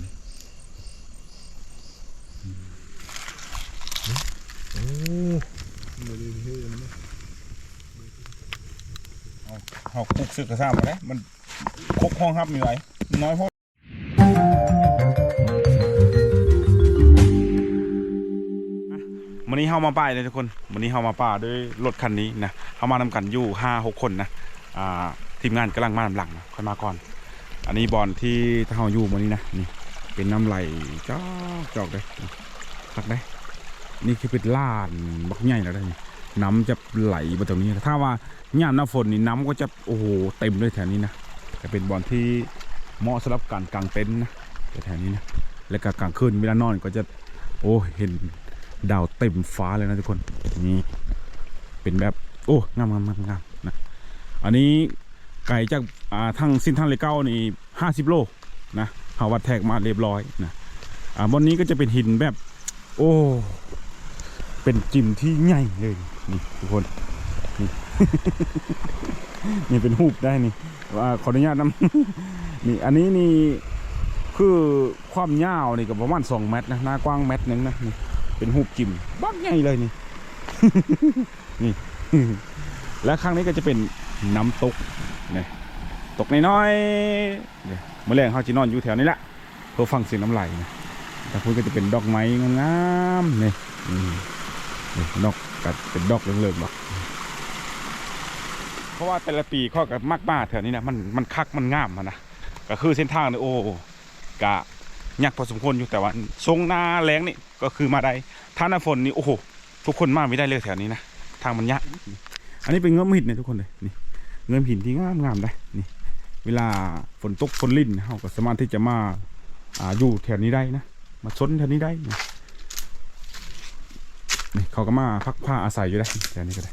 เลยอืมโอ้บ่ได้เฮ็ดมันนะเอาเอาคุกซึกกระซ่ามาเลยมันคุกห้องฮับมีไรน้อยพอวันนี้เฮามาป้ายเลยทุกคนวันนี้เฮามาป้าด้วยรถคันนี้นะเฮามานำกันอยู่ห้าหกคนนะอ่าทีมงานกำลังมานำหลังนะค่อยมาก่อน อันนี้บอลที่เฮาอยู่วันนี้นะนี่ เป็นน้ำไหลจอกจอกเลยพักได้ นี่คือเป็นลานบักใหญ่แล้วได้น้ำจะไหลมาตรงนี้ ถ้าว่าย่ามหน้าฝนนี่น้ำก็จะโอ้โหเต็มเลยแถวนี้นะจะเป็นบอลที่เหมาะสำหรับการกางเต็นท์นะแถวนี้นะและก็กลางคืนเวลานอนก็จะโอ้เห็นดาวเต็มฟ้าเลยนะทุกคนนี่เป็นแบบโอ้งามงามงามงามนะอันนี้ไก่จากทางสิ้นทางเลเก้านี่ห้าสิบโลนะ เขาวัดแทกมาเรียบร้อยนะอ่าบนนี้ก็จะเป็นหินแบบ โอ้เป็นจิมที่ใหญ่เลยนี่ทุกคนนี่ นี่เป็นหูปได้นี่ว่าขออนุญาตนำนี่อันนี้นี่คือความยาวนี่ก็ประมาณ2เมตรนะหน้ากว้างเมตรหนึ่งนะนี่เป็นหูปจิมบักใหญ่เลยนี่ นี่ และข้างนี้ก็จะเป็นน้ำตกนี่ตกน้อยๆ เมื่อแรงเขาจะนอนอยู่แถวนี้แหละเพื่อฟังเสียงน้ำไหลนะแต่พูดก็จะเป็นดอกไม้งามๆนี่อืมนี่นกกัดเป็นดอกเลิกๆดอกเพราะว่าแต่ละปีข้อกับมากบ้าแถวนี้นะมันมันคักมันงามอะนะก็คือเส้นทางเนี่ยโอ้กะยากพอสมควรอยู่แต่ว่าทรงหน้าแรงนี่ก็คือมาได้ถ้าน้าฝนนี่โอ้โหทุกคนมาไม่ได้เลยแถวนี้นะทางมันยากอันนี้เป็นเงื่อมหินเนี่ยทุกคนเลยนี่เงื่อมหินที่งามงามได้นี่ เวลาฝนตกฝนลิ่นเขาก็สามารถที่จะมาอ่าอยู่แถวนี้ได้นะ มาชนแถวนี้ได้นะนี่เขาก็มาพักผ้าอาศัยอยู่ได้แถวนี้ก็ได้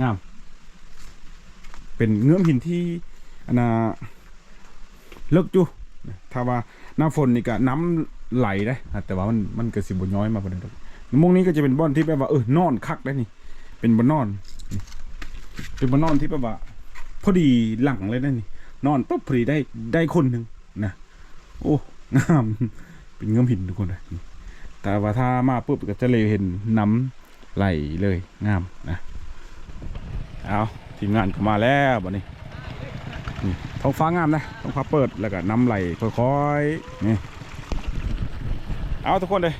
งาม เป็นเงื้อมหินที่อันน่ะเลิกอยู่ถ้าว่าหน้าฝนนี่ก็น้ำไหลได้แต่ว่ามันมันก็สิบย้อยมาประเด็นมงนี้ก็จะเป็นบ่อนที่แบบว่าเออนอนคักได้นี่ เป็นบ่อนนอนนี่เป็นบ่อนนอนที่แบบว่า พอดีหลังเลยได้นี่ นอนปุ๊บพอดีได้ได้คนหนึ่งนะโอ้งามเป็นเงื้อมหินทุกคนเลยแต่ว่าถ้ามาปุ๊บก็จะเลยเห็นน้ำไหลเลยงามนะเอาทีมงานก็มาแล้วบัดนี้ท้องฟ้างามนะท้องฟ้าเปิดแล้วก็น้ำไหลค่อยๆนี่เอาทุกคนเลย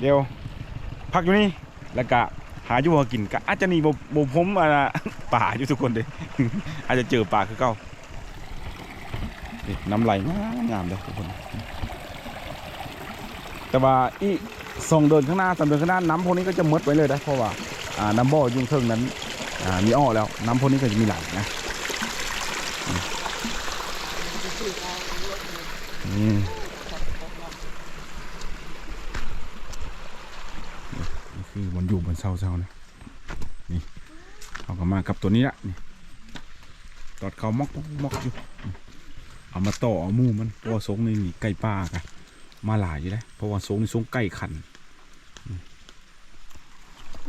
เดี๋ยวพักอยู่นี่แล้วก็ หาอยู่หากินก็อาจจะนี่บ่บ่ผมอะป่าอยู่ทุกคนเลยอาจจะเจอป่าคือเก่าน้ำไหลงามงามเลยทุกคน แต่ว่าอีสองเดินข้างหน้าสามเดินข้างหน้าน้ำพวกนี้ก็จะมดไว้เลยนะเพราะว่าน้ำบ่อยุ่งเทิงนั้นมีอ้อแล้วน้ำพวกนี้ก็จะมีไหลนะอืมนี่นี่คื อบนอยู่บนเสาเสาๆนะนี่เขาก็มากับตัวนี้ละนี่ตอดเขามอกมอกมอกอยู่อืมเอามาต่อเอาหมูมันตัวสงในนี่ไก่ป้ากันมาหลายอยู่แล้วเพราะว่าสูงนี่สูงใกล้ขันอืม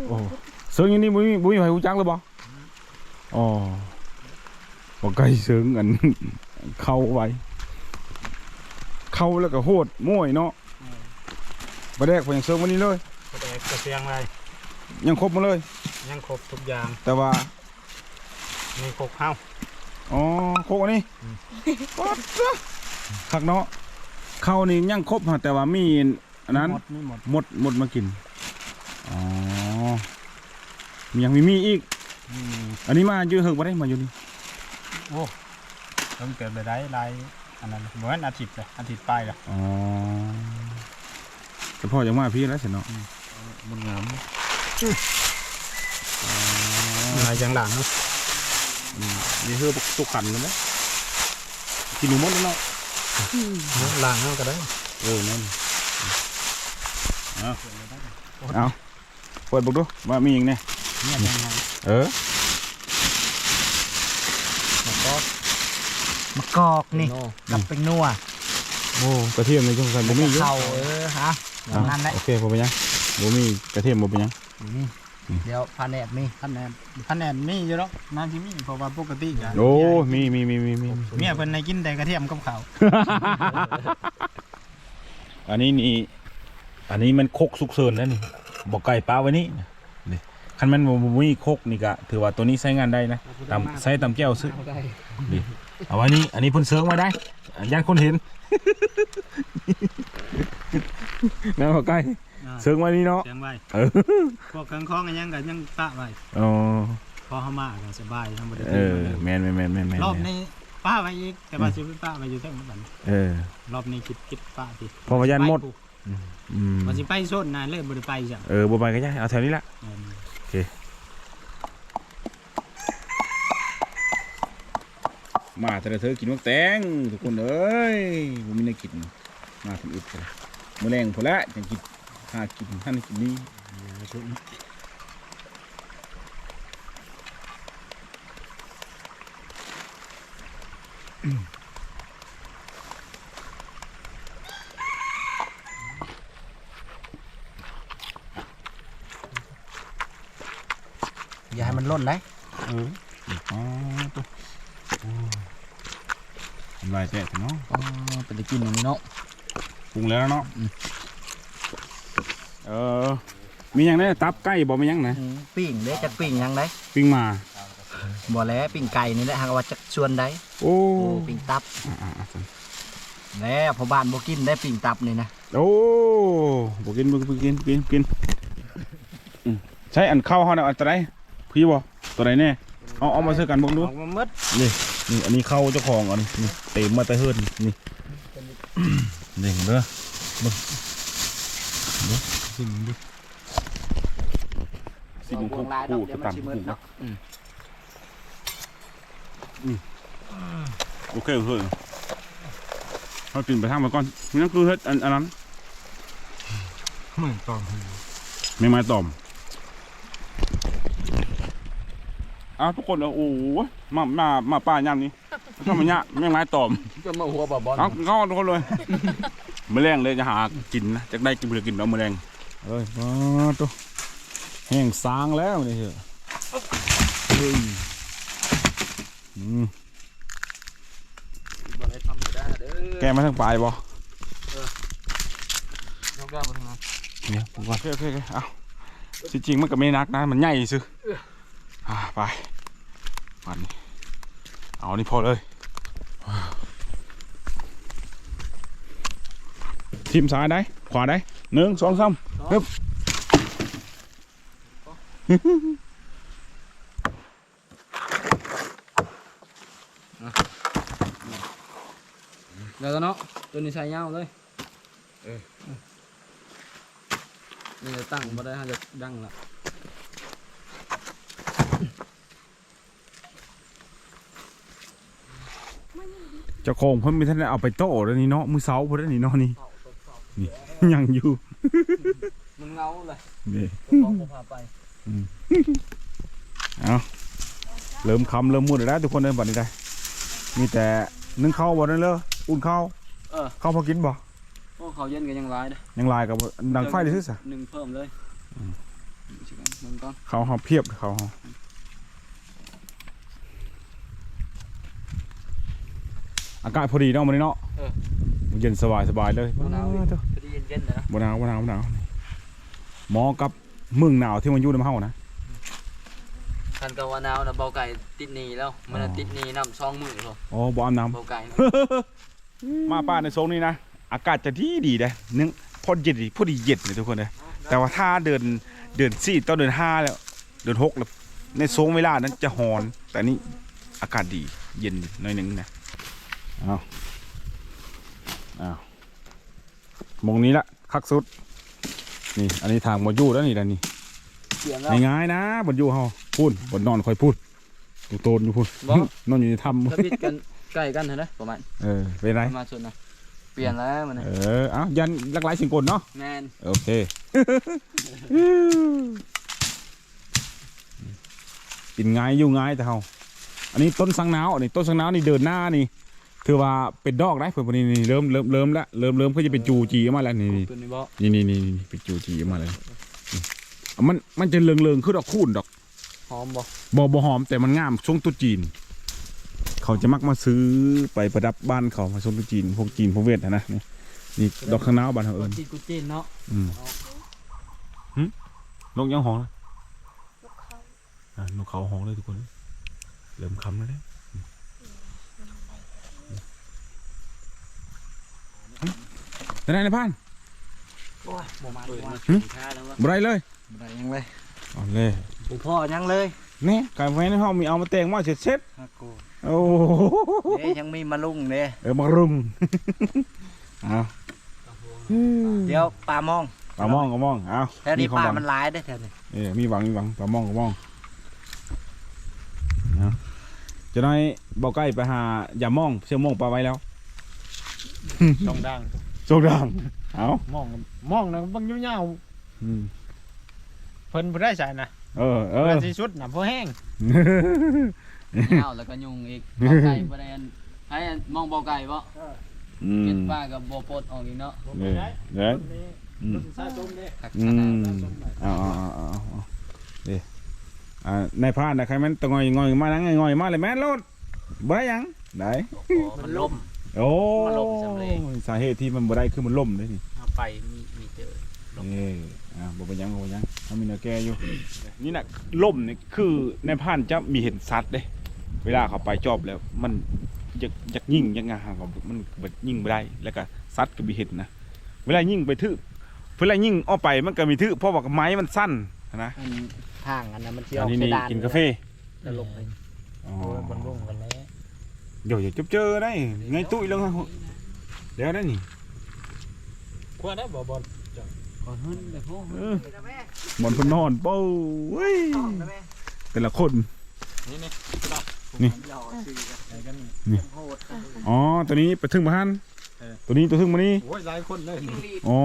โอ้เซิงอย่างนี้บุ้ยบุ้ยไฟหูจักเลยบ่อ๋อบ่ใกล้เซิงอันเข้าไว้เข้าแล้วก็โหดม่วยเนาะประแดกไปยังเซิงวันนี้เลยก็ได้กระเสียงอะไร ยังครบหมาเลย ยังครบทุกอย่างแต่ว่ามีครบเฮาอ๋อครบอันนี้ปัดซะคักเนาะเข้านี่ยังครบฮะแต่ว่ามีอันนั้นหมดนี่หมดหมดหมดมากินอ๋อมียังมีมีอีกอืมอันนี้มาอยู่เฮิงบ่ได้มาอยู่นี่โอ้ต้องเกิดไปได้ลายอันนั้นเหมือนอาทิตย์เลยอาทิตย์ไปเลยอ๋อแต่พ่อยังมาพี่แล้วสิเนาะมันงาม ลายจังหลังอืมนี่คือตุกขันเลยไหมกินหนูหมดแล้วเนาะหลังเฮาก็ได้ เออนั่นเอาเอาเปิดบุกดูว่ามีอีกเนี่ยเนี่ยจังหลังเออแล้วก็มะกอกนี่กับเป็นนัวโอ้กระเทียมในช่วงสันบ่มีอยู่เข่าเออฮะอย่างนั้นแหละโอเคบ่เป็นหยังบ่มีกระเทียมบ่เป็นหยัง นี่เดี๋ยวพาแนบมีพันแนนพันแนนมีอยู่แล้วน่าจะมีเพราะว่าปกติกันโอ้มีมีมีมีมีเมียเพิ่นในกินแต่กระเทียมกับข้าวอันนี้นี่อันนี้มันโคกสุกเสริญแล้วนี่บอกไก่ป้าไว้นี่นี่คันมันบ่บ่มีโคกนี่ก็ถือว่าตัวนี้ใช้งานได้นะตามใช้ตามแก้วซื้อได้นี่เอาไว้นี่อันนี้เพิ่นเสิร์ฟมาได้ย่านคนเห็นนะบอกไก่ เสิร์ฟมานี่เนาะเสียงไว้เออพวกเครื่องคล้องกันยังกันยังปะไว้อ๋อพอเฮามาก็สบายทำบ่ได้เออแม่นแม่นแม่นแม่นแม่นรอบนี้ป้าไว้อีกแต่ว่าสิไปป้าไว้อยู่เทั้งหมดบัดเออรอบนี้คิดคิดป้าทีเพราะว่าย่านหมดอืมว่าสิไปโซนนานเลยบ่ได้ไปจ้ะเออบ่ไปก็ได้เอาแถวนี้ละเออมาแต่ละเธอกินมักแตงทุกคนเอ้ยผมมีแนวกินมาทำอึดเลยมื้อแรงพอละจังกิน หากินท่านกินนี่ชุมอย่าให้มันล่นได้เอออ๋อตัวโอ้ทำลายแตะเนาะเป็นได้กินอย่างนี้เนาะปรุงแล้วเนาะ เออ มีหยังได้ตับไก่บ่มีหยังนะอืมปิ้งเด้จักปิ้งหยังได้ปิ้งมา บ่แล้วปิ้งไก่นี่แหละหากว่าจักชวนได้โอ้โอ้ปิ้งตับอ่าอ่าอ่าแล้วพอบ้านบ่กินได้ปิ้งตับนี่นะโอ้บ่กินบ่กินบ่กินกินกินอืมใช้อันเข้าเฮาน่ะอันตัวใดพี่บ่ตัวใดแน่เอาเอามาซื้อกันเบิ่งดูออกมาหมดนี่นี่อันนี้เข้าเจ้าของอันนี้นี่เต็มมาแต่เฮิรนนี่ นี่เด้อเบิ่งเด้อ สิมดิสิมวคู่งลายดอกคู่เดี๋ยวตัมันนสิมืดคู่เนาะอืมโอเคโอเคเอาตื่นไปทางมาก่อนนี่นั่นคือเฮ็ดอันอันนั้นเหมือนตอนไม่ไม้ตอมอ้าวทุกคนเอาโอ้โหมามามาป้ายามนี้ทำมันยะไม่ไม้ตอมก็มาหัวบ่บอลเอาเข้าทุกคนเลยแมลงเลยจะหากินนะจะได้กินเพื่อกินแล้วแมลง เอ้ยมาตัวแห้งสางแล้วนี่เหรอเฮ้ยอืมบ่ได้ทำได้เด้อแกมาทั้งปลายบ่ยกได้บ่ทำงานเนี่ยผมก่อนโอเคโอเคโอเคเอาจริงๆมันก็ไม่นักนะมันใหญ่ซื้ออ่าไปวันนี้เอานี่พอเลย ทีมซ้ายได้ ขวาได้หนึ่งสองสาม ฮึบเดี๋ยวเนาะตัวนี้ใช้ยาวเลยนี่จะตั้งบ่ได้ฮะจะดังละเจ้าของเพิ่นมีท่านได้เอาไปโต้แล้วนี่เนาะมือเสาเพิ่นนี่เนาะนี่ นี่ ยังอยู่มันเงาเลยนี่ต้องพาไปเริ่มคำเริ่มมืดแล้วทุกคนเดินบัดนี้ได้มีแต่นึ่งข้าวบ่นั่นเลยอุ่นข้าวเออข้าวพอกินบ่พวกเขาเย็นกันยังร้ายเด้ยังลายกับดังไฟได้ซื่อซะหนึ่งเพิ่มเลยมึงก่อนข้าวเฮาเพียบข้าวเฮาอากาศพอดีเนาะมื้อนี้เนาะ เย็นสบายสบายเลยมะนาวว้าวเจ้าพอดีเย็นๆเลยนะบ่หนาวบ่หนาวบ่หนาวหมอกับเมืองหนาวที่มันอยู่ในเฮานะท่านก็ว่านาวนะเบาไก่ติดหนีแล้วมันอ๋อติดหนีน้ำซองมือเหรออ๋อบ่อาบน้ำเบาไก่มาป้าในโซนนี้นะอากาศจะดีดีนะนึงพอเย็นดีพอดีเย็นเลยทุกคนเลยแต่ว่าถ้าเดินเดินสี่ต้องเดินห้าแล้ว เดินหกแล้วในโซนเวลานั้นจะหอน แต่นี่อากาศดีเย็นหน่อยหนึงนะเอาเอามองนี้ละคักสุด นี่ อันนี้ทางบนยู่แล้วนี่แล้วนี่เปลี่ยนแล้ว ง่ายๆนะบนยู่เฮาพูดบนนอนคอยพูดตูโตนอยู่พูดบ่ นอนอยู่ในถ้ถ้าพิดกันใกล้กันเห็นไหมประมาณำเออเป็นไรประมาณส่วนนะเปลี่ยนแล้วมันเออเอายันลักไลายสิงกลเนาะ แมนโอเค กินง่ายอยู่ง่ายแต่เฮาอันนี้ต้นสังนาวอันนี้ต้นสังนาวนี่เดินหน้านี่ ถือว่าเป็นดอกได้เพิ่นพอนี้นี่เริ่มเริ่มเริ่มแล้วเริ่มเริ่มก็จะเป็นจูจีออกมาแล้วนี่ตัวนี้บ่นี่นี่นี่นี่เป็นจูจีออกมาเลยนี่มันมันจะเลืองๆขึ้นดอกคูนดอกหอมบ่บอบหอมแต่มันงามช่วงตุ๊จีน เขาจะมักมาซื้อไปประดับบ้านเขามาช่วงตุ๊จีนพวกจีนพวกเวียดนะนะนี่นี่ดอกข้างหน้าบ้านเขาเอิญจีนกูจีนเนาะอืมหึนกยังหองเลยลูกเขาอ่านกเขาหองเลยทุกคน เริ่มคำแล้วเนี่ย จะได้ในบ้านโอ้ยบ่มาด้วยหึค่าแล้ววะบ่ได้เลยบ่ได้ยังเลยเอาเลยบ่พ่อยังเลยนี่กายไว้ในห้องมีเอามาแต่งมาเสร็จเสร็จฮักกูโอ้โหเด้ยังมีมาลุงเด้เออมารุมเอาเดี๋ยวปลามองปลามองก็มองเอาแถวนี้ควปลาหวังมันหลายเด้อแถวนี้เออมีหวังมีหวังปลามองก็มองเอาจะได้บอกใกล้ไปหาอย่ามองเชื่อมองปลาไว้แล้ว ช่องดังโชคดังเอามองมองนะบางยาวอืมๆเพิ่นบ่ได้ใส่นะเออเอเพิ่อนสิสุดน่ะบ่แห้งยาวแล้วก็ยุงอีกบ่ไก่บ่ได้อันให้อันมองบ่ไก่บ่อืมเก็บปลากับบ่ปลดออกอีกเนาะเนี่ยเนี่ยอืมสะสมเด้คักอืขนาดมเอาเอาเอาเอาเอาเดี๋ยวอ่าในพานนะใครมันตะงอยงอยมานังงอยมาเลยแม่นโลดบ่ได้หยังได้มันล่ม โอ้มันล่มสำเร็จ สาเหตุที่มันบ่ได้คือมันล่มเลยนี่เอาไปมีมีเจอ ล่ม เอออ่าบ่เป็นหยังบ่เป็นหยังเขามีแนวแก้อยู่ นี่น่ะล่มนี่คือในพานจะมีเห็นสัตว์เด้ เวลาเขาไปจอบแล้ว มันอยากอยากยิงอยังงาก็มันบ่ยิงบ่ได้ แล้วก็สัตว์ก็มีเห็นนะ เวลายิงไปทึเวลายิงออกไปมันก็มีทึเพราะว่าไม้มันสั้นนะอันทางอันนั้นมันสิออัอนกนี้เพนี่ดานกินกาแฟแล้วลงไปอ๋อโอ้ยบนลงกันแล้ว เดี๋ยวอย่าจุบเจอได้ไงตุ้ยลงฮะเดี๋ยวได้นี่กลัวได้บ่บอลก่อนหึ้นไปพวกเออหมอนเพนนอนเป้าเว้ยแต่ละคนนี่นี่นี่ไหนกันอ๋อ ตัวนี้ไปถึงมาฮันตัวนี้ตัวถึงมานี่โอ้ยหลายคนเลย อ๋อ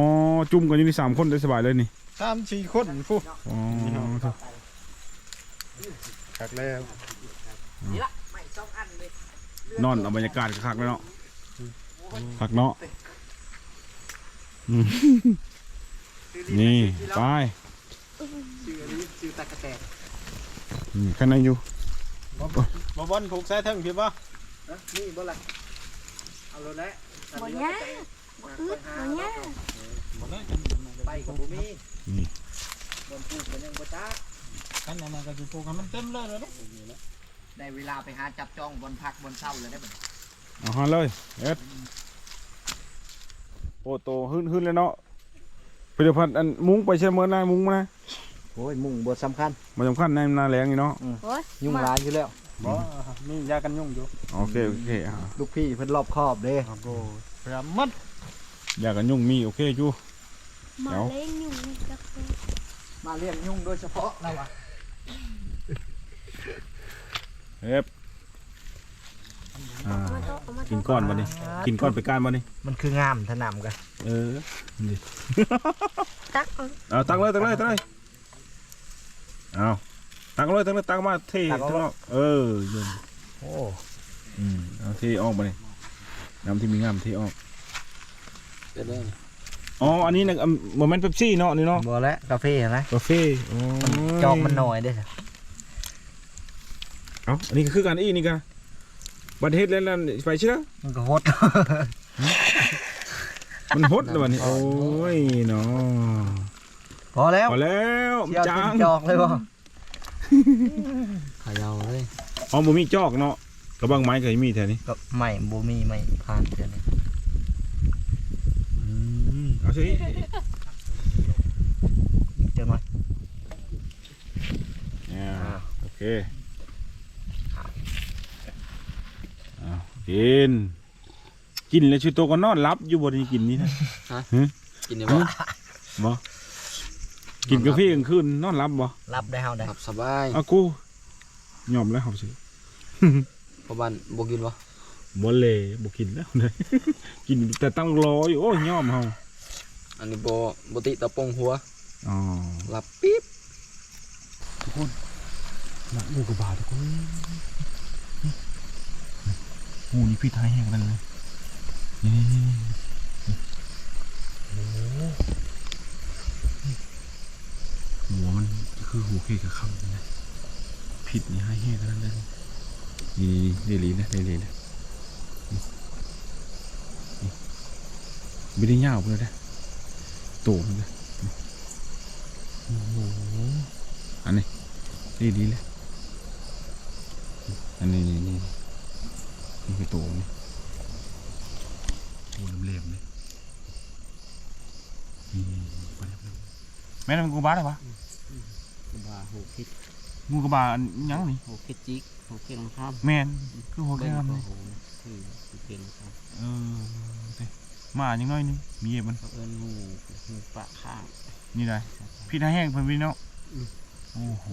จุ่มกันอยู่ที่สามคนได้สบายเลยนี่สามสี่คนฟูอ๋อคักแล้วน อนเอาบรรยากาศคักๆเลยเนาะคักเนาะอืมนี่ไปชื่อตะกะแตนอืมข้างในอยู่ บ่บอลผูกใส่เทิงพี่บ่นี่บ่ล่ะเอาเลยแล้วบ่ยากบ่อึดบ่ยากไปกับบ่มีนี่ บนปูกันยังบ่จ้ากันนั่นก็สิปลูกให้มันเต็มเลยเลยเนาะ ได้เวลาไปหาจับจองบนพักบนเศร้าเลยได้บ่เอาฮะเลยเอ็ดโอ้โตขึ้นขึ้นเลยเนาะผลิตภัณฑ์อันมุ้งไปเชื่อเมื่อนะมุ้งมานะโอ้ยมุ่งบ่สำคัญมันสำคัญในหนาแรงนี่เนาะโอ้ยยุ่งหลายอยู่แล้วบ่มียากันยุ่งอยู่โอเคโอเคอ่าลูกพี่เพิ่นรอบคอบเด้ครับโอ้พยายามมัดอยากกันยุ่งมีโอเคอยู่มาเดี๋ยวเล่นอยู่ในกาแฟมาเลี้ยงยุ่งโดยเฉพาะเราอะ เอ็บอ่าเอามาโต๊ะเอามากิโต๊ะนก้อนมาดิกินก้อนไปก้านมาดิมันคืองามถนำกันเออนี่ ตักเอาเอาตักเลยตักเลยตักเลยเอาตักเลยตักเลยตักมาเทตักออกเออโยนโอ้อืมเอาเทออกมาเลยน้ำที่มีงามเทออกเดี๋ยวเด้ออ๋ออันนี้นะโมเมนต์เป๊ปซี่เนาะนี่เนาะบ่แล้วกาแฟนะกาแฟโอ้ยจอกมันหน่อยเด้อ เอาอันนี้ก็คือการอีนี่กันบัตรเฮ็ดแล้วนั่นไปเชื่อมันก็ฮดมันฮดแล้วบัดนี้โอ้ยเนาะพอแล้วพอแล้วเที่ยวจากิงนจอกเลยบ่ขยาวเลยอ๋อบ่มีจอกเนาะกระบังไม้เคยมีแถวนี้ก็ไม่บ่มีไม่ผ่านเดี๋ยวนี้อืมเอาสิเจอไหมเนี่ยโอเค เอากินกินแล้วชุดโตก็นอนรับอยู่บนนี้กินนี่นะกินได้บ่บ่กินกาแฟกลางคืนนอนรับบ่รับได้เฮาได้ครับสบายเอากูยอมแล้วครับสิเพราะบ้านบ่กินวะบ่เลยบ่กินแล้วเลยกินแต่ตั้งรออยู่โอ้ยยอมเฮาอันนี้บ่บ่ติตะปงหัวอ๋อหลับปิ๊บหนักอยู่กับบาททุกคน โอ้นี่พี่ท้ายแห้งกันเลยนี่นี่นี่โอ้หัวมันพี่กับเขาเนี่ยผิดนี่ให้แห้งกันนั่นเลยนี่เดลีนะเดลีนะนี่นี่ไม่ได้ยาเลยนะโตมันนะโอ้โหอันนี้เดลีเลยอันนี้นี่นี่ นี่คือโตนี่โอ้เหลี่ยมๆเลยนี่ไปแล้วไปแล้วแม่นมันกูบ้าได้ปะบาหูคิดงูกระบาอันยังนี่หูคิดจิกหูคิดลงข้ามแมนคือหัวแก้มโอ้นี่โหคือหูคิดลงข้ามเออเด้มาอย่างน้อยหนึงมีเอ็มันเขาเอิ้นหูหูปะข้างนี่ได้พี่ทาแห้งเพิ่นพี่เนาะอืมโอ้โห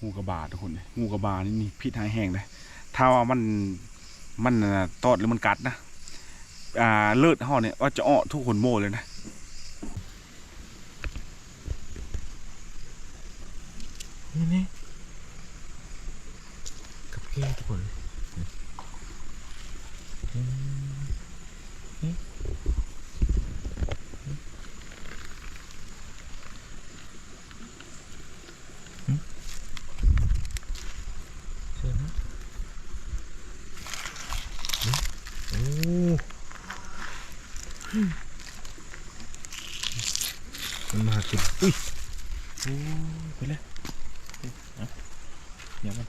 งูกระบาทุกคนเลยงูกระบานี่นี่พี่ทาแห้งเลยถ้าว่ามัน มันตอดหรือมันกัดนะอ่าเลือดห่อเนี่ยว่าจะอ้อทุกคนโมเลยนะนี่นี่กับแก้ทุกคนเลยอืมนี่เชื่อไหมโอ้มันมากินอุ้ยโอ้ไปเลยเอาเดี๋ยวมัน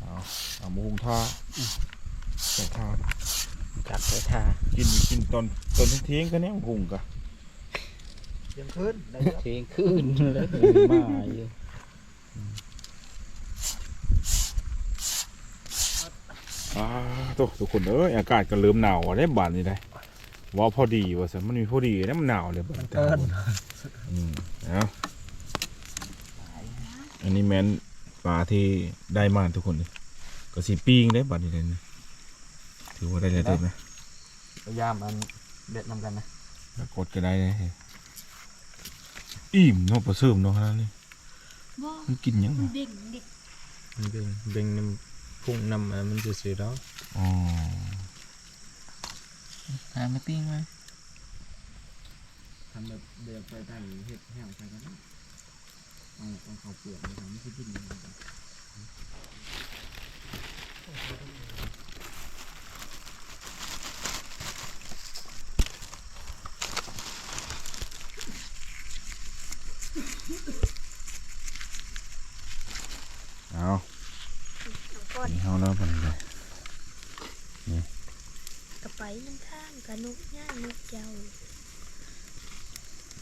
เอาเอา หมูหุงท่าใส่ท่าจับไปท่ากินกินตอนตอนเที่ยงๆก็เนี่ยหุงกะเที่ยงคืนได้เทงขึ้นเลยมาอยู่อ่าตัวทุกคนเอ้ยอากาศก็เริ่มหนาวได้บานนี่ได้ว่าพอดีว่าสิมันมีพอดีนะมันหนาวเลยบ้านเอิ้นอืมเอาอันนี้แมนปลาที่ได้มาทุกคนเลย ก็สีปิ้งได้บานนี้เลยนะถือว่าได้เลยเต็มนะพยายามมันเด็ดนำกันนะแล้วกดก็ได้เลยอิ่มเนาะประเสริมเนาะขนาดนี้บ่มันกินยังมันไงเด้งเด็กมันเบ่งเบ่งน้ำพุ่งน้ำอันมันจะสีแล้วอ๋อหาไม่ปิ้งไหมทำแบบเดี๋ยวไปตั้งเฮ็ดแห้งใส่กันนะเอาเอาข้าวเปลือกไปทำไม่ใช่กินเลยครับ เอาเอาก่อนนี่เอาแล้วบานนี้เลยกระไปมันข้างกระนุกง่ายนุกเจ้า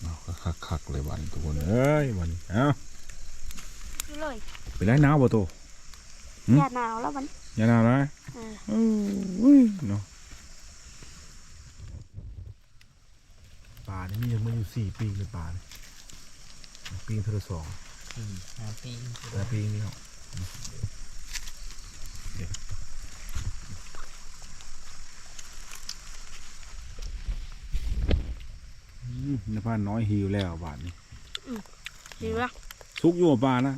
เอาคักคักๆเลยบานนี้ทุกคนเอ้ยบานนี้เอาดูเลยเป็นไรหนาวบ่โตหืมอย่าหนาวแล้วมันอย่าหนาวนะเอออุ้ยเนาะป่านี่มียังมาอยู่สี่ปีเลยป่านี่ปีเทอละสองหาปิ้งแต่ปีนี้เนาะเดี๋ยวอืมนภาน้อยหิวแล้วบาทนี้ดีปะซุกอยู่กับปลานะ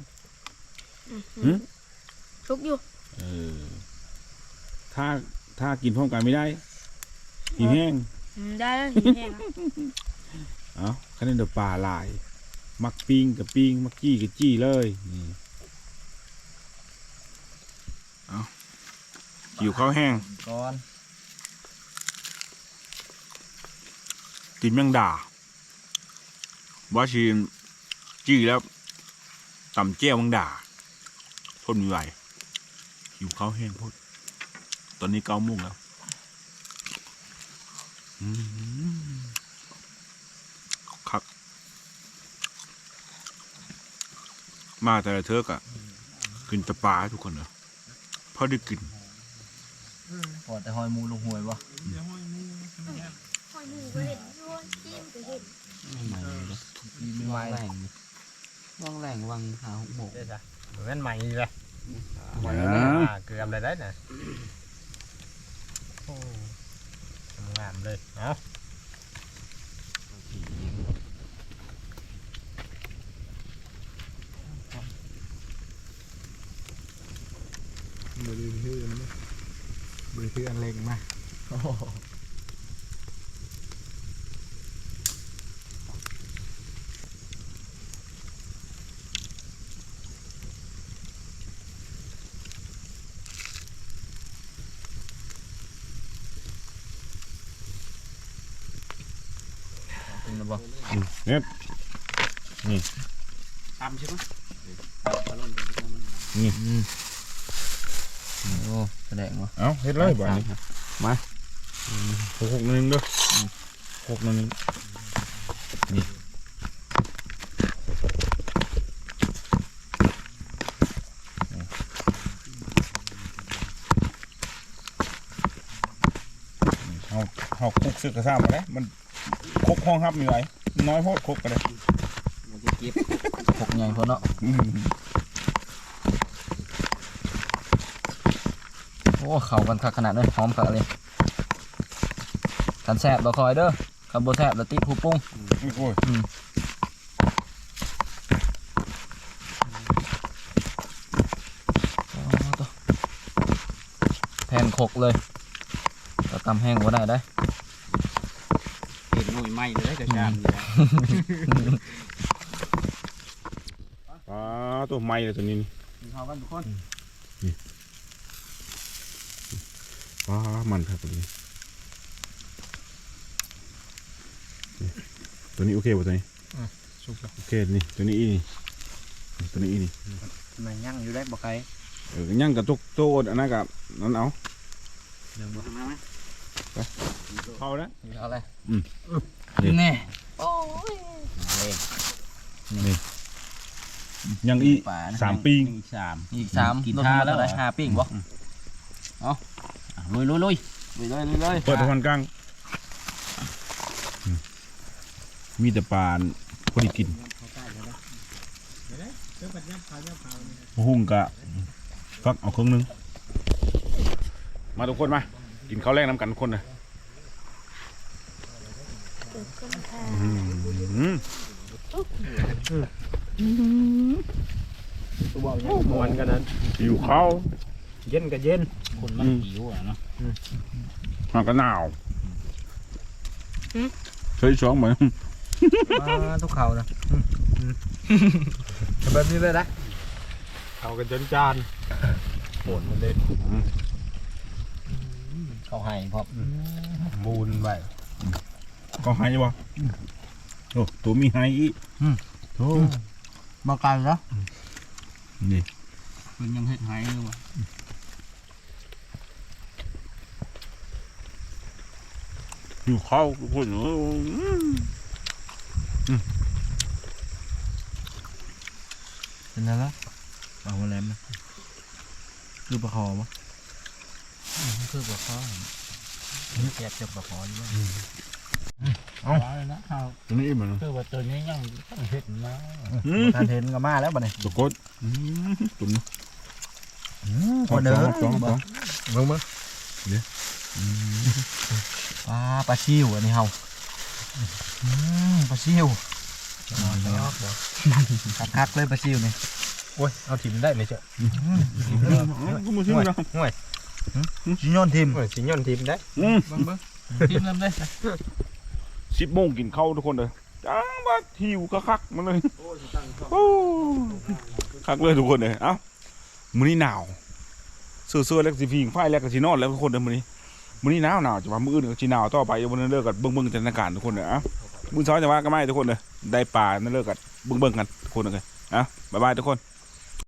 หืมทุกอยู่ เออ ถ้าถ้ากินพร้อมกันไม่ได้หิวแห้งอืมได้แล้วหิวแห้งแล้วเอาคะแนนเดอปลาหลาย มักปิ้งกับปิ้งมักจี้กับจี้เลยนี่เอาหิวข้าวแห้ง ก่อนกินแมงด่าว่าชีมจี้แล้วต่ำเจ้วแมงด่าทนไม่ไหว หิวข้าวแห้งพูดตอนนี้เก้าโมงแล้วอืมคัก มาแต่ละเทือกอะกินแตะปลาให้ทุกคนเหรอพอได้กินพอแต่หอยมูลงหวยวะหอยหมูก็เห็นด้วยจิ้มก็เห็นไม่ไหนเลยมีวางแหล่งวางแหล่งวางหาหกโมงได้จ้ะเหมือนใหม่เลย อ่าอ่าเกือบเลยได้น่ะโอ้งามเลยเอ้าบริเฮือนบริเฮือนเล็งมา เนี่ยตามใช่ไหมโอ้แสดงว่าเอาเฮ็ดเลยบ่นี้มาหกหกหนึ่งเด้อหกหนึ่งนี่เอาเอาคุกซึกกระซ่ามาได้มันคุกห้องฮับมีไร น้อยโพดคุกกันเลยมันจะเก็บหกใหญ่พอเนาะอืมโอ้เข้ากันคักขนาดนั้นหอมคักเลยกันแซ่บบ่คอยเด้อคันบ่แซ่บแล้วติผู้ปรุงโอ้ยอ๋อตัวแผ่นขกเลยก็ตำแห้งบ่ได้ได้ เห็นหน่วยไหม้เลยจะจามอยู่แล้วปลาตัวใหม่เลยตัวนี้นี่กินข้าวกันทุกคนปลามันครับตัวนี้นี่ตัวนี้โอเคป่ะตัวนี้สุกแล้วโอเคนี่ตัวนี้อีนี่นี่ตัวนี้อีนี่มันยั่งอยู่ได้บ่ไกลเออย่างกับตุกโตดอันนั้นกับนั้นเอา เดี๋ยวมาไหมเข้าแล้วเอาเลยอืมนี่นี่โอ้ยยังอีป่านะสามปีงสามอีกสามกินรวมท่าทั้งหมดแล้วเท่าไหร่เหรอห้าปิ้งบ่ลุยลุยลุยลุยเลยลุยเลยเปิดทางกลางอืมมีแต่ปลาพอดีกินหุ่งกะฟักเอาครึ่งหนึง มาทุกคนมา กินข้าวแรกน้ำกันทุกคนเล ยเกิดก้นค่ะอืมวนกันนั้นอยู่ข้าวเย็นกับเย็นคนมันหิวอะเนาะมากระหนาวใช้ช้องเหมือนทุกเขานะแบบนี้เลยนะเขากันจนจานโหดมันเลยเขาให้พร้อมมูนไป ว้ก็หายบ่โอ้ตัวมีหายอีกโธ่มาไกลแล้วนี่มันยังเฮ็ดหายอยู่ว่ะอยู่ข้าวทุกคนเออเป็นไงล่ะเอาแหลมนะคือปลาคอมั้งคือบ่เขาแซ่บจับบ่ขออยู่ว่า เอาเลยนะเอาตัวนี้มันคือว่าตัวนี้ยังต้องเฮ็ดนะอืมทานเห็นก็มาแล้วบัดนี้ตะกดอืมตุ่มคนเด้อสองสองเบิ่งเบิ่งปลาปลาซิวอันนี้เฮาอืมปลาซิวคักๆเลยปลาซิวนี่โอ้ยเอาถิ่มได้ไหมเจ้าก็มาชิมนะห่วยสิย้อนทิมห่วยสิย้อนถิ่มได้อืมเบิ่งเบิ่งทิมนำเลย สิบโมงกินข้าวทุกคนเลยจ้างบ้าหิวคักมันเลยโอ้คักเลยทุกคนเลยเอ้ามื้อนี้หนาวเสื้อๆแล้วก็สิพิงไฟแล้วก็สินอนแล้วทุกคนเด้อมื้อนี้มื้อนี้หนาวหนาวจะว่ามื้ออื่นก็สิหนาวต่อไปวันนั้นเลิกกันเบิ่งๆสถานการณ์ทุกคนเลยอ้ามื้อเช้าจะว่ากันไหมทุกคนเลยได้ปลานั่นเลิกกันเบิ่งๆกันทุกคนเลยอ้าบ๊ายบายทุกคน